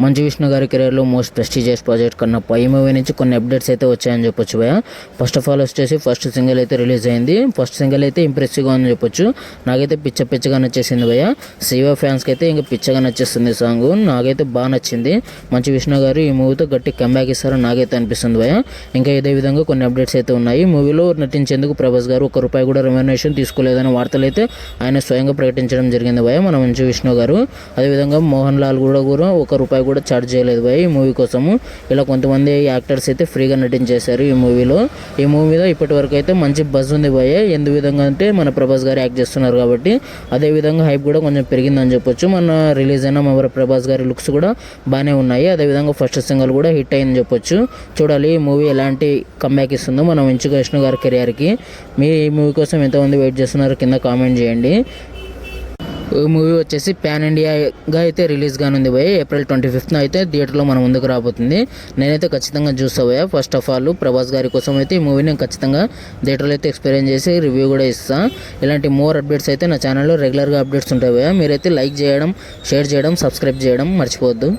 మంచు విష్ణు గారి కెరీర్లో most prestigious project కన్నా పై మూవీ నుంచి కొన్ని అప్డేట్స్ అయితే వచ్చాయని చెప్పొచ్చు భయ ఫస్ట్ ఆఫ్ ఆల్ వచ్చేసి ఫస్ట్ సింగిల్ అయితే రిలీజ్ అయింది. ఫస్ట్ సింగిల్ అయితే ఇంప్రెసివ్గా ఉందని చెప్పొచ్చు. నాకైతే పిచ్చ పిచ్చగా నచ్చేసింది భయ శివ ఫ్యాన్స్కి అయితే ఇంకా పిచ్చగా నచ్చేస్తుంది సాంగ్ నాకైతే బాగా నచ్చింది. మంచు విష్ణు గారు ఈ మూవీతో గట్టి కంబ్యాక్ ఇస్తారని నాకైతే అనిపిస్తుంది భయ ఇంకా ఇదే విధంగా కొన్ని అప్డేట్స్ అయితే ఉన్నాయి. మూవీలో నటించేందుకు ప్రభాస్ గారు ఒక రూపాయి కూడా రెమ్యూనేషన్ తీసుకోలేదని వార్తలు అయితే ఆయన స్వయంగా ప్రకటించడం జరిగింది భయ మన మంచు విష్ణు గారు. అదేవిధంగా మోహన్ లాల్ కూడా కూడా ఒక రూపాయి కూడా ఛార్జ్ చేయలేదు భయ ఈ మూవీ కోసము. ఇలా కొంతమంది యాక్టర్స్ అయితే ఫ్రీగా నటించేశారు ఈ మూవీలో ఈ మూవీ మీద ఇప్పటి వరకు అయితే మంచి బజ్ ఉంది భయ. ఎందు విధంగా అంటే మన ప్రభాస్ గారు యాక్ట్ చేస్తున్నారు కాబట్టి అదే విధంగా హైప్ కూడా కొంచెం పెరిగిందని చెప్పొచ్చు. మన రిలీజ్ అయిన మన ప్రభాస్ గారి లుక్స్ కూడా బాగానే ఉన్నాయి. అదేవిధంగా ఫస్ట్ సింగల్ కూడా హిట్ అయిందని చెప్పొచ్చు. చూడాలి ఈ మూవీ ఎలాంటి కంబ్యాక్ ఇస్తుందో మనం మంచుగా విష్ణు గారి కెరియర్కి మీ ఈ మూవీ కోసం ఎంతమంది వెయిట్ చేస్తున్నారో కింద కామెంట్ చేయండి. మూవీ వచ్చేసి పాన్ ఇండియాగా అయితే రిలీజ్ కానుంది భయ ఏప్రిల్ ట్వంటీ ఫిఫ్త్న అయితే థియేటర్లో మన ముందుకు రాబోతుంది. నేనైతే ఖచ్చితంగా చూస్తా భయ ఫస్ట్ ఆఫ్ ఆల్ ప్రభాస్ గారి కోసం అయితే ఈ మూవీని నేను ఖచ్చితంగా థియేటర్లో అయితే ఎక్స్పీరియన్స్ చేసి రివ్యూ కూడా ఇస్తా. ఇలాంటి మోర్ అప్డేట్స్ అయితే నా ఛానల్లో రెగ్యులర్గా అప్డేట్స్ ఉంటాయి భయ మీరైతే లైక్ చేయడం షేర్ చేయడం సబ్స్క్రైబ్ చేయడం మర్చిపోవద్దు.